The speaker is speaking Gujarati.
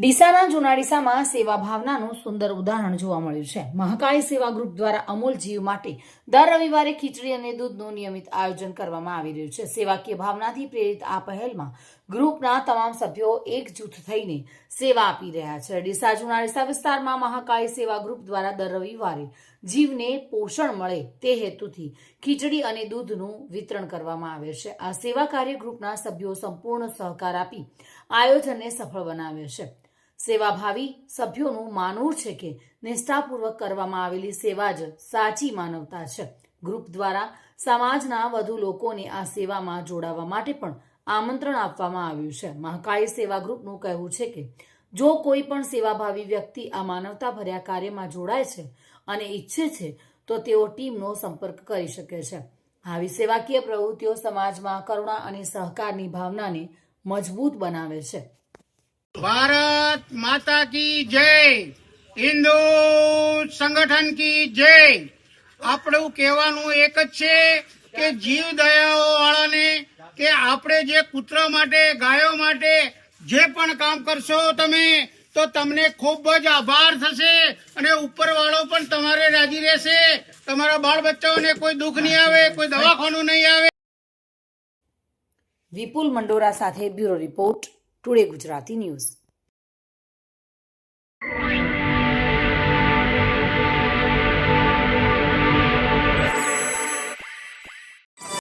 ડીસાના જુનાડીસામાં સેવા ભાવનાનું સુંદર ઉદાહરણ જોવા મળ્યું છે. મહાકાળી સેવા ગ્રુપ દ્વારા અમૂલ જીવ માટે દર રવિવારે ખીચડી અને દૂધનું નિયમિત આયોજન કરવામાં આવી રહ્યું છે. સેવાકીય ભાવનાથી પ્રેરિત આ પહેલમાં ગ્રુપના તમામ સભ્યો એકજૂથ થઈને સેવા આપી રહ્યા છે. ડીસા જુનાડીસા વિસ્તારમાં મહાકાળી સેવા ગ્રુપ દ્વારા દર રવિવારે જીવને પોષણ મળે તે હેતુથી ખીચડી અને દૂધનું વિતરણ કરવામાં આવે છે. આ સેવા કાર્ય ગ્રુપના સભ્યો સંપૂર્ણ સહકાર આપી આયોજનને સફળ બનાવે છે. સેવાભાવી સભ્યોનું માનવું છે કે નિષ્ઠાપૂર્વક કરવામાં આવેલી સેવા જ સાચી માનવતા છે. ગ્રુપ દ્વારા સમાજના વધુ લોકોને આ સેવામાં જોડાવા માટે પણ આમંત્રણ આપવામાં આવ્યું છે. મહાકાળી સેવા ગ્રુપનું કહેવું છે કે જો કોઈ પણ સેવાભાવી વ્યક્તિ આ માનવતા ભર્યા કાર્યમાં જોડાય છે અને ઈચ્છે છે, તો તેઓ ટીમનો સંપર્ક કરી શકે છે. આવી સેવાકીય પ્રવૃત્તિઓ સમાજમાં કરુણા અને સહકારની ભાવનાને મજબૂત બનાવે છે. ભારત માતા કી જય હિન્દુ સંગઠન કી જય આપણું કહેવાનું એક જ છે કે જીવ દયાઓ વાળાને કે આપણે જે કૂતરા માટે ગાયો માટે જે પણ કામ કરશો તમે તો તમને ખૂબ જ આભાર થશે અને ઉપરવાળો પણ તમારે રાજી રહેશે તમારા બાળ બચ્ચાઓને કોઈ દુઃખ નહીં આવે કોઈ દવાખાનું નહીં આવે વિપુલ મંડોરા સાથે bureau report today Gujarati news.